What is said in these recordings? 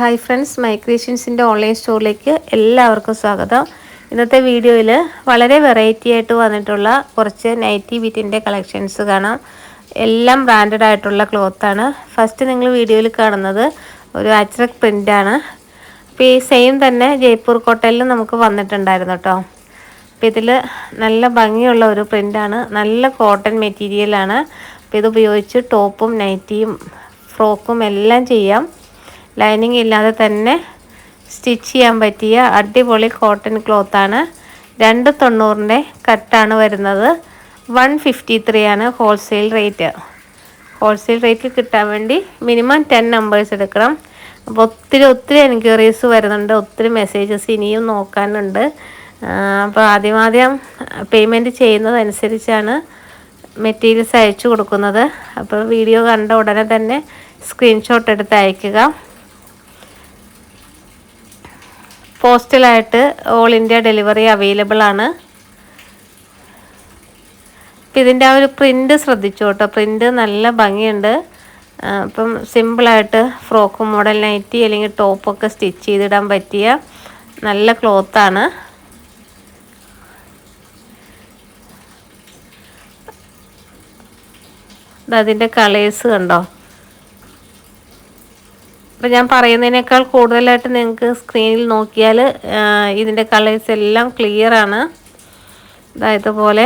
Hi friends മൈക്രീഷൻസിന്റെ online സ്റ്റോറിലേക്ക് എല്ലാവർക്കും സ്വാഗതം. ഇന്നത്തെ വീഡിയോയിൽ വളരെ വെറൈറ്റി ആയിട്ട് വന്നിട്ടുള്ള കുറച്ച് നൈറ്റി ബിറ്റിന്റെ കളക്ഷൻസ് കാണാം. എല്ലാം ബ്രാൻഡഡ് ആയിട്ടുള്ള ക്ലോത്താണ് ഫസ്റ്റ് നിങ്ങൾ വീഡിയോയിൽ കാണുന്നത് ഒരു അച്രക് പ്രിന്റാണ് അപ്പോൾ ഈ സെയിം തന്നെ ജയ്പൂർ കോട്ടയിലും നമുക്ക് വന്നിട്ടുണ്ടായിരുന്നു കേട്ടോ അപ്പോൾ ഇതിൽ നല്ല ഭംഗിയുള്ള ഒരു പ്രിന്റാണ് നല്ല കോട്ടൺ മെറ്റീരിയലാണ് അപ്പോൾ ഇത് ഉപയോഗിച്ച് ടോപ്പും നൈറ്റിയും ഫ്രോക്കും എല്ലാം ചെയ്യാം. ലൈനിങ് ഇല്ലാതെ തന്നെ സ്റ്റിച്ച് ചെയ്യാൻ പറ്റിയ അടിപൊളി കോട്ടൺ ക്ലോത്താണ് രണ്ട് തൊണ്ണൂറിന്റെ കട്ടാണ് വരുന്നത്. വൺ ഫിഫ്റ്റി ത്രീ ആണ് ഹോൾസെയിൽ റേറ്റ് ഹോൾസെയിൽ റേറ്റിൽ കിട്ടാൻ വേണ്ടി മിനിമം ടെൻ നമ്പേഴ്സ് എടുക്കണം. അപ്പോൾ ഒത്തിരി ഒത്തിരി എൻക്വയറീസ് വരുന്നുണ്ട്. ഒത്തിരി മെസ്സേജസ് ഇനിയും നോക്കാനുണ്ട്. അപ്പോൾ ആദ്യം ആദ്യം പേയ്മെന്റ് ചെയ്യുന്നതനുസരിച്ചാണ് മെറ്റീരിയൽസ് അയച്ചു കൊടുക്കുന്നത്. അപ്പോൾ വീഡിയോ കണ്ട ഉടനെ തന്നെ സ്ക്രീൻഷോട്ട് എടുത്ത് അയക്കുക പോസ്റ്റലായിട്ട് ഓൾ ഇന്ത്യ ഡെലിവറി അവൈലബിൾ ആണ്. ഇതിന്റെ ആ ഒരു പ്രിന്റ് ശ്രദ്ധിച്ചു കേട്ടോ പ്രിന്റ് നല്ല ഭംഗിയുണ്ട്. അപ്പം സിമ്പിളായിട്ട് ഫ്രോക്ക് മോഡൽ നൈറ്റി അല്ലെങ്കിൽ ടോപ്പൊക്കെ സ്റ്റിച്ച് ചെയ്തിടാൻ പറ്റിയ നല്ല ക്ലോത്താണ് അതിന്റെ കളേഴ്സ് കണ്ടോ? അപ്പം ഞാൻ പറയുന്നതിനേക്കാൾ കൂടുതലായിട്ട് നിങ്ങൾക്ക് സ്ക്രീനിൽ നോക്കിയാൽ ഇതിന്റെ കളേഴ്സ് എല്ലാം ക്ലിയർ ആണ്. ഇതുപോലെ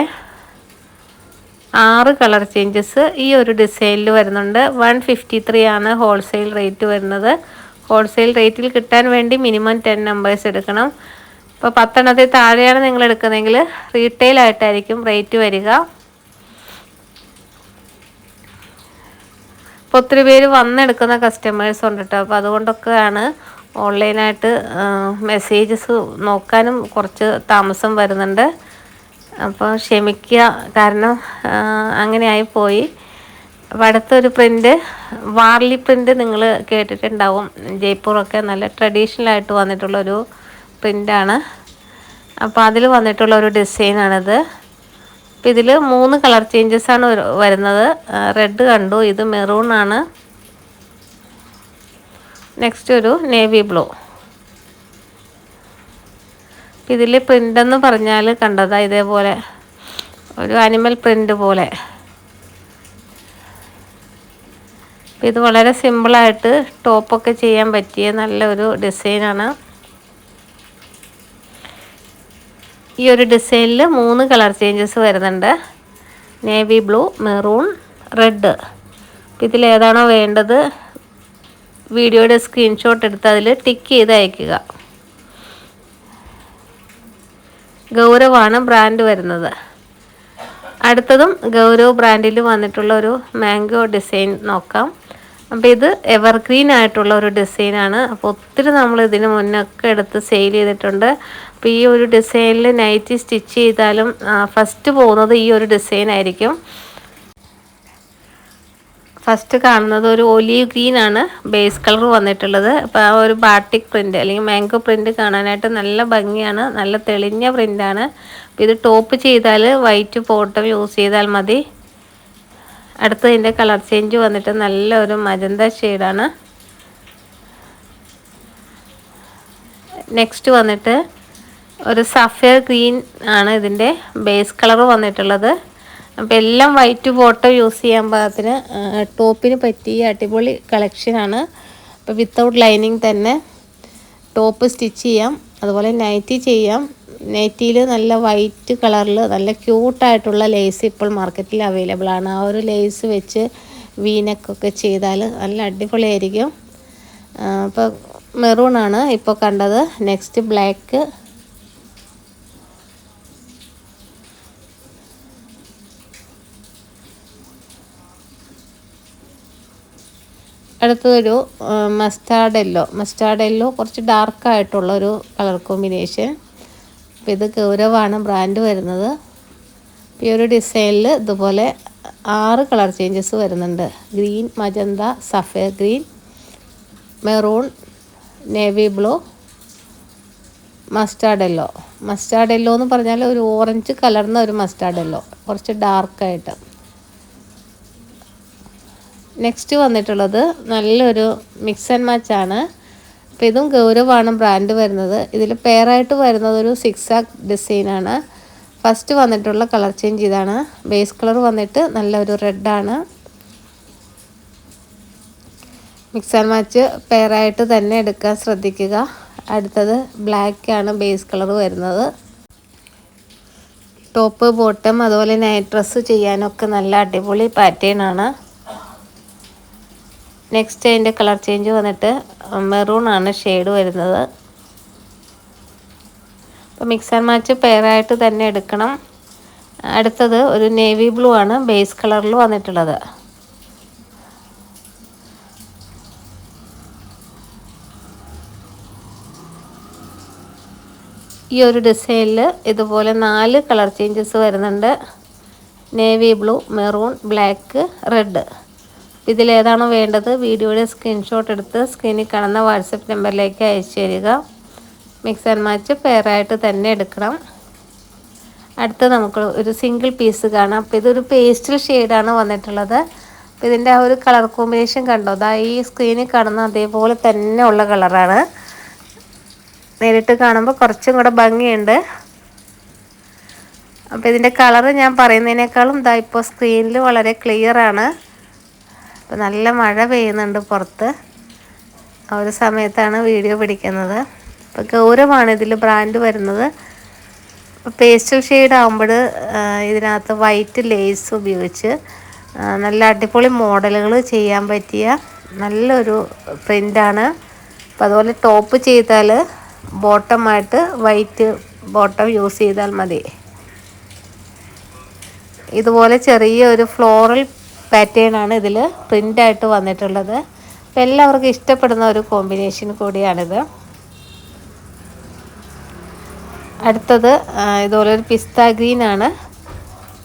ആറ് കളർ ചേഞ്ചസ് ഈ ഒരു ഡിസൈനിൽ വരുന്നുണ്ട്. വൺ ഫിഫ്റ്റി ത്രീ ആണ് ഹോൾസെയിൽ റേറ്റ് വരുന്നത്. ഹോൾസെയിൽ റേറ്റിൽ കിട്ടാൻ വേണ്ടി മിനിമം ടെൻ നമ്പേഴ്സ് എടുക്കണം. ഇപ്പോൾ പത്തെണ്ണത്തിൽ താഴെയാണ് നിങ്ങൾ എടുക്കുന്നതെങ്കിൽ റീറ്റെയിൽ ആയിട്ടായിരിക്കും റേറ്റ് വരിക. ഇപ്പോൾ ഒത്തിരി പേര് വന്നെടുക്കുന്ന കസ്റ്റമേഴ്സ് ഉണ്ട് കേട്ടോ അപ്പോൾ അതുകൊണ്ടൊക്കെയാണ് ഓൺലൈനായിട്ട് മെസ്സേജസ് നോക്കാനും കുറച്ച് താമസം വരുന്നുണ്ട്. അപ്പോൾ ക്ഷമിക്കുക. കാരണം അങ്ങനെ പോയി. അപ്പോൾ അടുത്തൊരു പ്രിന്റ് വാർലി പ്രിന്റ് നിങ്ങൾ കേട്ടിട്ടുണ്ടാവും. ജയ്പൂറൊക്കെ നല്ല ട്രഡീഷണലായിട്ട് വന്നിട്ടുള്ളൊരു പ്രിന്റാണ് അപ്പോൾ അതിൽ വന്നിട്ടുള്ള ഒരു ഡിസൈനാണിത് അപ്പോൾ ഇതിൽ മൂന്ന് കളർ ചേഞ്ചസ് ആണ് വരുന്നത്. റെഡ് കണ്ടു. ഇത് മെറൂൺ ആണ്. നെക്സ്റ്റ് ഒരു നേവി ബ്ലൂ. ഇതിൽ പ്രിന്റ് എന്ന് പറഞ്ഞാൽ കണ്ടതാ ഇതേപോലെ. ഒരു അനിമൽ പ്രിന്റ് പോലെ. ഇത് വളരെ സിമ്പിളായിട്ട് ടോപ്പൊക്കെ ചെയ്യാൻ പറ്റിയ നല്ലൊരു ഡിസൈനാണ്. ഈ ഒരു ഡിസൈനിൽ മൂന്ന് കളർ ചേഞ്ചസ് വരുന്നുണ്ട്. Navy blue maroon red. ഇതിൽ ഏതാണോ വേണ്ടത് വീഡിയോയുടെ സ്ക്രീൻഷോട്ട് എടുത്ത് അതിൽ ടിക്ക് ചെയ്ത് അയക്കുക. ഗൗരവാണ് ബ്രാൻഡ് വരുന്നത്. അടുത്തതും ഗൗരവ് ബ്രാൻഡിൽ വന്നിട്ടുള്ള ഒരു മാംഗോ ഡിസൈൻ നോക്കാം. അപ്പോൾ ഇത് എവർഗ്രീൻ ആയിട്ടുള്ള ഒരു ഡിസൈനാണ് അപ്പോൾ ഒത്തിരി നമ്മൾ ഇതിന് മുന്നൊക്കെ എടുത്ത് സെയിൽ ചെയ്തിട്ടുണ്ട്. അപ്പോൾ ഈ ഒരു ഡിസൈനിൽ നൈറ്റി സ്റ്റിച്ച് ചെയ്താലും ഫസ്റ്റ് പോകുന്നത് ഈ ഒരു ഡിസൈൻ ആയിരിക്കും. ഫസ്റ്റ് കാണുന്നത് ഒരു ഒലീവ് ഗ്രീൻ ആണ്. ബേസ് കളർ വന്നിട്ടുള്ളത്. അപ്പോൾ ആ ഒരു ബാട്ടിക് പ്രിന്റ് അല്ലെങ്കിൽ മാംഗോ പ്രിന്റ് കാണാനായിട്ട് നല്ല ഭംഗിയാണ്. നല്ല തെളിഞ്ഞ പ്രിന്റാണ് ഇത് ടോപ്പ് ചെയ്താൽ വൈറ്റ് ഫോട്ടോ യൂസ് ചെയ്താൽ മതി. അടുത്തതിന്റെ കളർ ചേഞ്ച് വന്നിട്ട് നല്ലൊരു മജന്ത ഷെയ്ഡാണ്. നെക്സ്റ്റ് വന്നിട്ട് ഒരു സഫയർ ഗ്രീൻ ആണ് ഇതിന്റെ ബേസ് കളർ വന്നിട്ടുള്ളത്. അപ്പോൾ എല്ലാം വൈറ്റ് ഫോട്ടോ യൂസ് ചെയ്യാൻ പാകത്തിന് ടോപ്പിന് പറ്റിയ അടിപൊളി കളക്ഷനാണ് അപ്പോൾ വിത്തൗട്ട് ലൈനിങ് തന്നെ ടോപ്പ് സ്റ്റിച്ച് ചെയ്യാം അതുപോലെ നൈറ്റി ചെയ്യാം. നൈറ്റിയിൽ നല്ല വൈറ്റ് കളറിൽ നല്ല ക്യൂട്ടായിട്ടുള്ള ലേസ് ഇപ്പോൾ മാർക്കറ്റിൽ അവൈലബിൾ ആണ്. ആ ഒരു ലേസ് വെച്ച് വീനക്കൊക്കെ ചെയ്താൽ നല്ല അടിപൊളിയായിരിക്കും. അപ്പോൾ മെറൂണാണ് ഇപ്പോൾ കണ്ടത്. നെക്സ്റ്റ് ബ്ലാക്ക് അടുത്തതൊരു മസ്റ്റാർഡ് യെല്ലോ മസ്റ്റാർഡ് യെല്ലോ കുറച്ച് ഡാർക്കായിട്ടുള്ളൊരു കളർ കോമ്പിനേഷൻ അപ്പോൾ ഇത് ഗൗരവാണ് ബ്രാൻഡ് വരുന്നത്. ഈ ഒരു ഡിസൈനിൽ ഇതുപോലെ ആറ് കളർ ചേഞ്ചസ് വരുന്നുണ്ട്. Green magenta sapphire green maroon navy blue mustard yellow mustard yellow എന്ന് പറഞ്ഞാൽ ഒരു ഓറഞ്ച് കലർന്ന ഒരു മസ്റ്റാർഡ് എല്ലോ കുറച്ച് ഡാർക്കായിട്ട് നെക്സ്റ്റ് വന്നിട്ടുള്ളത് നല്ലൊരു മിക്സ് ആൻഡ് മാച്ചാണ് അപ്പോൾ ഇതും ഗൗരവാണ് ബ്രാൻഡ് വരുന്നത്. ഇതിൽ പെയറായിട്ട് വരുന്നത് ഒരു സിക്സ് ആക്ക് ഡിസൈനാണ് ഫസ്റ്റ് വന്നിട്ടുള്ള കളർ ചേഞ്ച് ഇതാണ്. ബേസ് കളർ വന്നിട്ട് നല്ലൊരു റെഡാണ് മിക്സ് ആൻഡ് മാച്ച് പെയറായിട്ട് തന്നെ എടുക്കാൻ ശ്രദ്ധിക്കുക. അടുത്തത് ബ്ലാക്കാണ് ബേസ് കളർ വരുന്നത്. ടോപ്പ് ബോട്ടം അതുപോലെ നൈറ്റ് ഡ്രസ്സ് ചെയ്യാനൊക്കെ നല്ല അടിപൊളി പാറ്റേൺ ആണ്. നെക്സ്റ്റ് അതിന്റെ കളർ ചേഞ്ച് വന്നിട്ട് മെറൂൺ ആണ് ഷെയ്ഡ് വരുന്നത്. അപ്പോൾ മിക്സ് ആൻഡ് മാച്ച് പെയറായിട്ട് തന്നെ എടുക്കണം. അടുത്തത് ഒരു നേവി ബ്ലൂ ആണ് ബേസ് കളറിൽ വന്നിട്ടുള്ളത്. ഈ ഒരു ഡിസൈനിൽ ഇതുപോലെ നാല് കളർ ചേഞ്ചസ് വരുന്നുണ്ട്. Navy blue maroon black red ഇതിലേതാണോ വേണ്ടത്. വീഡിയോയുടെ സ്ക്രീൻഷോട്ട് എടുത്ത് സ്ക്രീനിൽ കാണുന്ന വാട്സപ്പ് നമ്പറിലേക്ക് അയച്ചു തരിക മിക്സ് ആൻഡ് മാച്ച് പെയറായിട്ട് തന്നെ എടുക്കണം. അടുത്ത് നമുക്ക് ഒരു സിംഗിൾ പീസ് കാണാം. അപ്പോൾ ഇതൊരു പേസ്റ്റൽ ഷെയ്ഡാണ് വന്നിട്ടുള്ളത്. അപ്പോൾ ഇതിന്റെ ആ ഒരു കളർ കോമ്പിനേഷൻ കണ്ടോ? അതാ ഈ സ്ക്രീനിൽ കാണുന്ന അതേപോലെ തന്നെ ഉള്ള കളറാണ് നേരിട്ട് കാണുമ്പോൾ കുറച്ചും കൂടെ ഭംഗിയുണ്ട്. അപ്പോൾ ഇതിന്റെ കളറ് ഞാൻ പറയുന്നതിനേക്കാളും ഇതാ ഇപ്പോൾ സ്ക്രീനിൽ വളരെ ക്ലിയർ ആണ് അപ്പോൾ നല്ല മഴ പെയ്യുന്നുണ്ട് പുറത്ത്. ആ ഒരു സമയത്താണ് വീഡിയോ പിടിക്കുന്നത്. അപ്പോൾ ഗൗരവമാണ് ഇതിൽ ബ്രാൻഡ് വരുന്നത്. പേസ്റ്റൽ ഷെയ്ഡ് ആകുമ്പോൾ ഇതിനകത്ത് വൈറ്റ് ലേസ് ഉപയോഗിച്ച് നല്ല അടിപൊളി മോഡലുകൾ ചെയ്യാൻ പറ്റിയ നല്ലൊരു പ്രിന്റാണ് അപ്പോൾ അതുപോലെ ടോപ്പ് ചെയ്താൽ ബോട്ടമായിട്ട് വൈറ്റ് ബോട്ടം യൂസ് ചെയ്താൽ മതി. ഇതുപോലെ ചെറിയ ഒരു ഫ്ലോറൽ പാറ്റേൺ ആണ് ഇതിൽ പ്രിന്റായിട്ട് വന്നിട്ടുള്ളത്. അപ്പോൾ എല്ലാവർക്കും ഇഷ്ടപ്പെടുന്ന ഒരു കോമ്പിനേഷൻ കൂടിയാണിത്. അടുത്തത് ഇതുപോലെ ഒരു പിസ്ത ഗ്രീൻ ആണ്.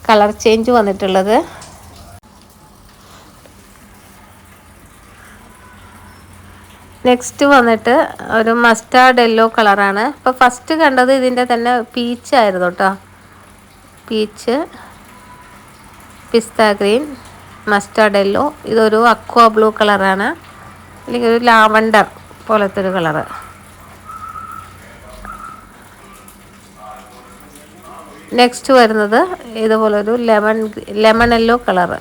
കളർ ചേഞ്ച് വന്നിട്ടുള്ളത്. നെക്സ്റ്റ് വന്നിട്ട് ഒരു മസ്റ്റാർഡ് യെല്ലോ കളറാണ് അപ്പോൾ ഫസ്റ്റ് കണ്ടത് ഇതിന്റെ തന്നെ പീച്ച് ആയിരുന്നു കേട്ടോ peach pista green mustard yellow ഇതൊരു അക്വ ബ്ലൂ കളറാണ് അല്ലെങ്കിൽ ഒരു ലാവണ്ടർ പോലത്തെ ഒരു കളറ് നെക്സ്റ്റ് വരുന്നത് ഇതുപോലൊരു ലെമൺ ലെമൺ യെല്ലോ കളറ്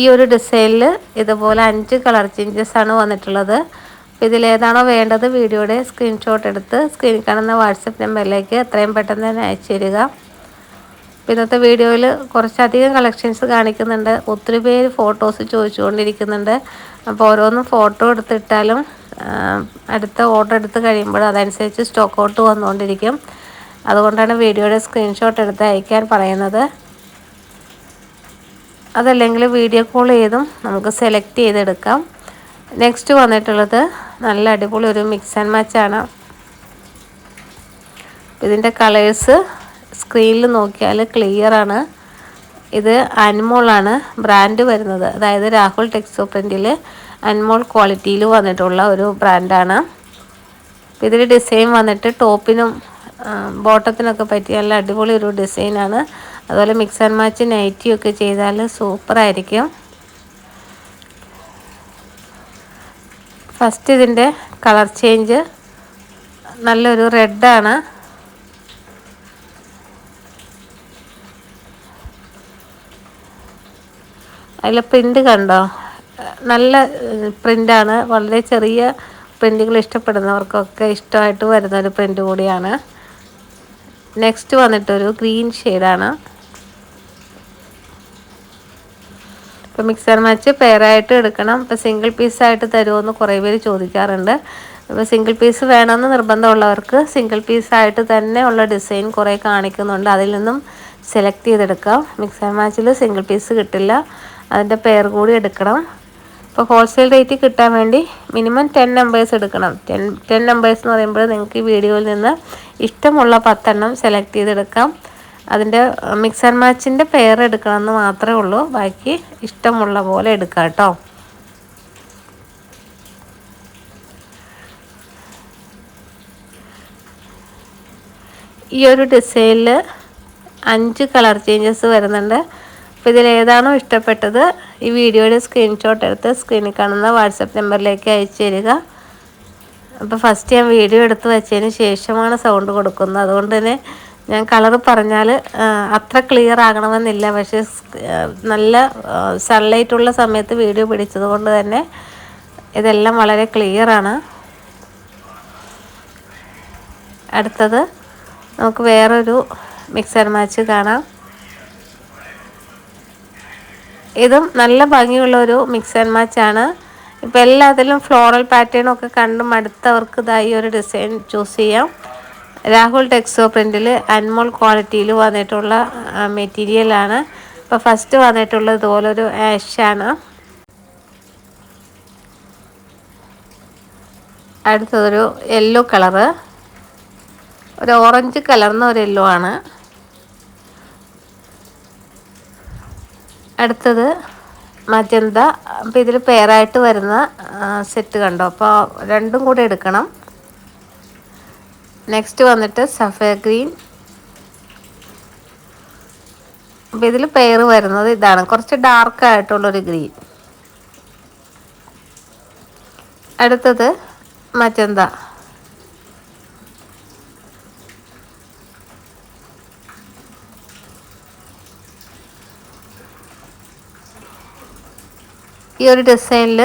ഈ ഒരു ഡിസൈനിൽ ഇതുപോലെ അഞ്ച് കളർ ചേഞ്ചസ് ആണ് വന്നിട്ടുള്ളത്. ഇതിലേതാണോ വേണ്ടത് വീഡിയോയുടെ സ്ക്രീൻഷോട്ട് എടുത്ത് സ്ക്രീനിൽ കാണുന്ന വാട്സപ്പ് നമ്പറിലേക്ക് എത്രയും പെട്ടെന്ന് തന്നെ അയച്ചു തരിക. ഇന്നത്തെ വീഡിയോയിൽ കുറച്ചധികം കളക്ഷൻസ് കാണിക്കുന്നുണ്ട്. ഒത്തിരി പേര് ഫോട്ടോസ് ചോദിച്ചുകൊണ്ടിരിക്കുന്നുണ്ട്. അപ്പോൾ ഓരോന്നും ഫോട്ടോ എടുത്തിട്ടാലും അടുത്ത ഓർഡർ എടുത്ത് കഴിയുമ്പോൾ അതനുസരിച്ച് സ്റ്റോക്ക് ഔട്ട് വന്നുകൊണ്ടിരിക്കും. അതുകൊണ്ടാണ് വീഡിയോയുടെ സ്ക്രീൻഷോട്ട് എടുത്ത് അയക്കാൻ പറയുന്നത്. അതല്ലെങ്കിൽ വീഡിയോ കോൾ ചെയ്തും നമുക്ക് സെലക്ട് ചെയ്തെടുക്കാം. നെക്സ്റ്റ് വന്നിട്ടുള്ളത് നല്ല അടിപൊളി ഒരു മിക്സ് ആൻഡ് മാച്ചാണ് ഇതിന്റെ കളേഴ്സ് സ്ക്രീനിൽ നോക്കിയാൽ ക്ലിയർ ആണ്. ഇത് അൻമോളാണ് ബ്രാൻഡ് വരുന്നത്. അതായത് രാഹുൽ ടെക്സോ പ്രിന്റിൽ അൻമോൾ ക്വാളിറ്റിയിൽ വന്നിട്ടുള്ള ഒരു ബ്രാൻഡാണ് ഇതിൽ ഡിസൈൻ വന്നിട്ട് ടോപ്പിനും ബോട്ടത്തിനൊക്കെ പറ്റിയ നല്ല അടിപൊളി ഒരു ഡിസൈനാണ് അതുപോലെ മിക്സ് ആൻഡ് മാച്ച് നൈറ്റിയൊക്കെ ചെയ്താൽ സൂപ്പറായിരിക്കും ഫസ്റ്റ് ഇതിന്റെ കളർ ചേഞ്ച് നല്ലൊരു റെഡാണ്. അതിൽ പ്രിന്റ് കണ്ടോ? നല്ല പ്രിന്റാണ്. വളരെ ചെറിയ പ്രിന്റുകൾ ഇഷ്ടപ്പെടുന്നവർക്കൊക്കെ ഇഷ്ടമായിട്ട് വരുന്നൊരു പ്രിന്റ് കൂടിയാണ്. നെക്സ്റ്റ് വന്നിട്ടൊരു ഗ്രീൻ ഷെയ്ഡാണ്. ഇപ്പോൾ മിക്സർ മാച്ച് പെയറായിട്ട് എടുക്കണം. ഇപ്പോൾ സിംഗിൾ പീസായിട്ട് തരുമോ കുറേ പേര് ചോദിക്കാറുണ്ട്. അപ്പോൾ സിംഗിൾ പീസ് വേണമെന്ന് നിർബന്ധമുള്ളവർക്ക് സിംഗിൾ പീസായിട്ട് തന്നെ ഉള്ള ഡിസൈൻ കുറേ കാണിക്കുന്നുണ്ട്. അതിൽ നിന്നും സെലക്ട് ചെയ്തെടുക്കാം. മിക്സർ മാച്ചിൽ സിംഗിൾ പീസ് കിട്ടില്ല. അതിന്റെ പെയർ കൂടി എടുക്കണം. അപ്പോൾ ഹോൾസെയിൽ റേറ്റ് കിട്ടാൻ വേണ്ടി മിനിമം ടെൻ നമ്പേഴ്സ് എടുക്കണം. ടെൻ ടെൻ നമ്പേഴ്സ് എന്ന് പറയുമ്പോൾ നിങ്ങൾക്ക് ഈ വീഡിയോയിൽ നിന്ന് ഇഷ്ടമുള്ള പത്തെണ്ണം സെലക്ട് ചെയ്തെടുക്കാം. അതിന്റെ മിക്സ് ആൻഡ് മാച്ചിന്റെ പെയർ എടുക്കണമെന്ന് മാത്രമേ ഉള്ളൂ. ബാക്കി ഇഷ്ടമുള്ള പോലെ എടുക്കാം കേട്ടോ. ഈ ഒരു ഡിസൈനിൽ അഞ്ച് കളർ ചേഞ്ചസ് വരുന്നുണ്ട്. അപ്പോൾ ഇതിലേതാണോ ഇഷ്ടപ്പെട്ടത് ഈ വീഡിയോയുടെ സ്ക്രീൻഷോട്ട് എടുത്ത് സ്ക്രീനിൽ കാണുന്ന വാട്സപ്പ് നമ്പറിലേക്ക് അയച്ചു തരിക. അപ്പോൾ ഫസ്റ്റ് ഞാൻ വീഡിയോ എടുത്ത് വെച്ചതിന് ശേഷമാണ് സൗണ്ട് കൊടുക്കുന്നത്. അതുകൊണ്ട് തന്നെ ഞാൻ കളർ പറഞ്ഞാൽ അത്ര ക്ലിയർ ആകണമെന്നില്ല. പക്ഷേ നല്ല സൺലൈറ്റ് ഉള്ള സമയത്ത് വീഡിയോ പിടിച്ചത് കൊണ്ട് തന്നെ ഇതെല്ലാം വളരെ ക്ലിയറാണ് അടുത്തത് നമുക്ക് വേറൊരു മിക്സർ മാച്ച് കാണാം. ഇതും നല്ല ഭംഗിയുള്ള ഒരു മിക്സ് ആൻഡ് മാച്ച് ആണ്. ഇപ്പോൾ എല്ലാത്തിലും ഫ്ലോറൽ പാറ്റേൺ ഒക്കെ കണ്ടും മടുത്തവർക്ക് ഇതായി ഒരു ഡിസൈൻ ചൂസ് ചെയ്യാം. രാഹുൽ ടെക്സോ പ്രിന്റിൽ അൻമോൾ ക്വാളിറ്റിയിൽ വന്നിട്ടുള്ള മെറ്റീരിയലാണ്. അപ്പോൾ ഫസ്റ്റ് വന്നിട്ടുള്ളത് ഇതുപോലൊരു ആഷാണ്. അടുത്തതൊരു യെല്ലോ കളറ്. ഒരു ഓറഞ്ച് കലർന്ന ഒരു യെല്ലോ ആണ്. അടുത്തത് മജന്ത. അപ്പോൾ ഇതിൽ പെയറായിട്ട് വരുന്ന സെറ്റ് കണ്ടോ? അപ്പോൾ രണ്ടും കൂടെ എടുക്കണം. നെക്സ്റ്റ് വന്നിട്ട് സഫയർ ഗ്രീൻ അപ്പോൾ ഇതിൽ പെയർ വരുന്നത് ഇതാണ്. കുറച്ച് ഡാർക്ക് ആയിട്ടുള്ളൊരു ഗ്രീൻ അടുത്തത് മജന്ത. ഈ ഒരു ഡിസൈനിൽ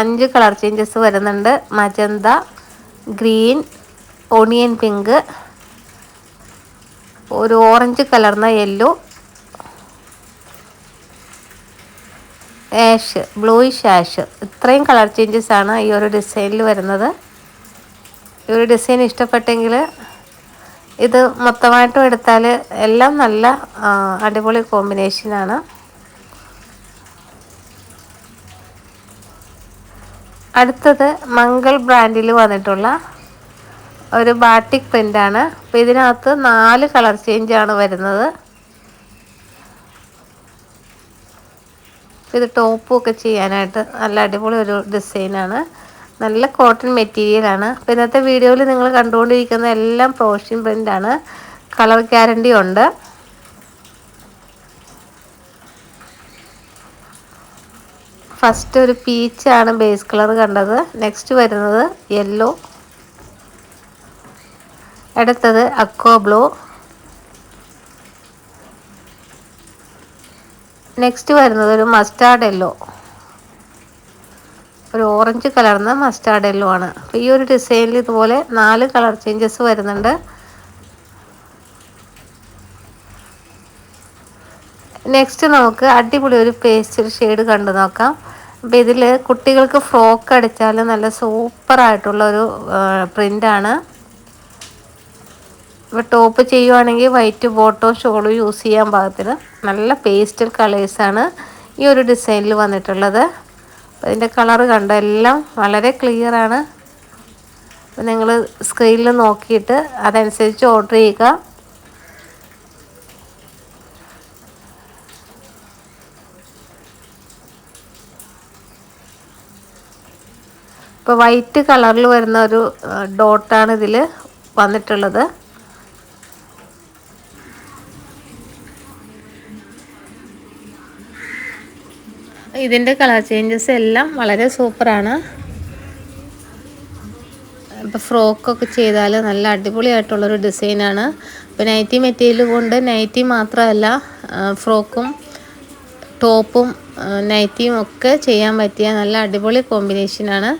അഞ്ച് കളർ ചേഞ്ചസ് വരുന്നുണ്ട്. Magenta green onion pink. ഒരു ഓറഞ്ച് കലർന്ന യെല്ലോ. Ash bluish ash. ഇത്രയും കളർ ചേഞ്ചസ് ആണ് ഈ ഒരു ഡിസൈനിൽ വരുന്നത്. ഈ ഒരു ഡിസൈൻ ഇഷ്ടപ്പെട്ടെങ്കിൽ ഇത് മൊത്തമായിട്ടും എടുത്താൽ എല്ലാം നല്ല അടിപൊളി കോമ്പിനേഷനാണ് അടുത്തത് മംഗൾ ബ്രാൻഡിൽ വന്നിട്ടുള്ള ഒരു ബാട്ടിക് പ്രിന്റാണ് അപ്പോൾ ഇതിനകത്ത് നാല് കളർ ചേഞ്ചാണ് വരുന്നത്. ഇത് ടോപ്പും ഒക്കെ ചെയ്യാനായിട്ട് നല്ല അടിപൊളി ഒരു ഡിസൈനാണ് നല്ല കോട്ടൺ മെറ്റീരിയലാണ് അപ്പോൾ ഇന്നത്തെ വീഡിയോയിൽ നിങ്ങൾ കണ്ടുകൊണ്ടിരിക്കുന്ന എല്ലാം പ്രോഷ്യൻ പ്രിന്റാണ് കളർ ഗ്യാരണ്ടി ഉണ്ട്. ഫസ്റ്റ് ഒരു പീച്ചാണ് ബേസ് കളർ കണ്ടത്. നെക്സ്റ്റ് വരുന്നത് യെല്ലോ അടുത്തത് അക്വാ ബ്ലൂ. നെക്സ്റ്റ് വരുന്നത് ഒരു മസ്റ്റാർഡ് യെല്ലോ. ഒരു ഓറഞ്ച് കളർന്ന മസ്റ്റാർഡ് യെല്ലോ ആണ്. അപ്പോൾ ഈ ഒരു ഡിസൈനിൽ ഇതുപോലെ നാല് കളർ ചേഞ്ചസ് വരുന്നുണ്ട്. നെക്സ്റ്റ് നമുക്ക് അടിപൊളി ഒരു പേസ്റ്റൽ ഷെയ്ഡ് കണ്ടു നോക്കാം. അപ്പോൾ ഇതിൽ കുട്ടികൾക്ക് ഫ്രോക്ക് അടിച്ചാൽ നല്ല സൂപ്പറായിട്ടുള്ള ഒരു പ്രിന്റാണ് ഇപ്പോൾ ടോപ്പ് ചെയ്യുവാണെങ്കിൽ വൈറ്റ് ബോട്ടോ ഷോളും യൂസ് ചെയ്യാൻ പാകത്തിന് നല്ല പേസ്റ്റൽ കളേഴ്സാണ് ഈ ഒരു ഡിസൈനിൽ വന്നിട്ടുള്ളത്. അതിന്റെ കളർ കണ്ട? എല്ലാം വളരെ ക്ലിയറാണ് നിങ്ങൾ സ്ക്രീനിൽ നോക്കിയിട്ട് അതനുസരിച്ച് ഓർഡർ ചെയ്യുക. ഇപ്പോൾ വൈറ്റ് കളറിൽ വരുന്ന ഒരു ഡോട്ടാണ് ഇതിൽ വന്നിട്ടുള്ളത്. ഇതിന്റെ കളർ ചേഞ്ചസ് എല്ലാം വളരെ സൂപ്പറാണ്. ഇപ്പോൾ ഫ്രോക്കൊക്കെ ചെയ്താൽ നല്ല അടിപൊളിയായിട്ടുള്ളൊരു ഡിസൈനാണ്. ഇപ്പോൾ നൈറ്റി മെറ്റീരിയൽ കൊണ്ട് നൈറ്റി മാത്രമല്ല ഫ്രോക്കും ടോപ്പും നൈറ്റിയും ഒക്കെ ചെയ്യാൻ പറ്റിയ നല്ല അടിപൊളി കോമ്പിനേഷനാണ്.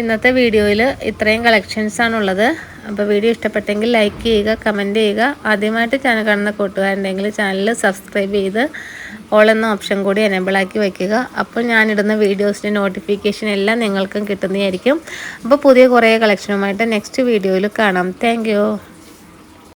ഇന്നത്തെ വീഡിയോയിൽ ഇത്രയും കളക്ഷൻസാണുള്ളത് അപ്പോൾ വീഡിയോ ഇഷ്ടപ്പെട്ടെങ്കിൽ ലൈക്ക് ചെയ്യുക കമന്റ് ചെയ്യുക. ആദ്യമായിട്ട് ചാനൽ കാണുന്ന കൂട്ടുകാരുണ്ടെങ്കിൽ ചാനൽ സബ്സ്ക്രൈബ് ചെയ്ത് ഓൾ എന്ന ഓപ്ഷൻ കൂടി എനേബിൾ ആക്കി വയ്ക്കുക അപ്പോൾ ഞാനിടുന്ന വീഡിയോസിന്റെ നോട്ടിഫിക്കേഷൻ എല്ലാം നിങ്ങൾക്കും കിട്ടുന്നതായിരിക്കും. അപ്പോൾ പുതിയ കുറേ കളക്ഷനുമായിട്ട് നെക്സ്റ്റ് വീഡിയോയിൽ കാണാം. താങ്ക്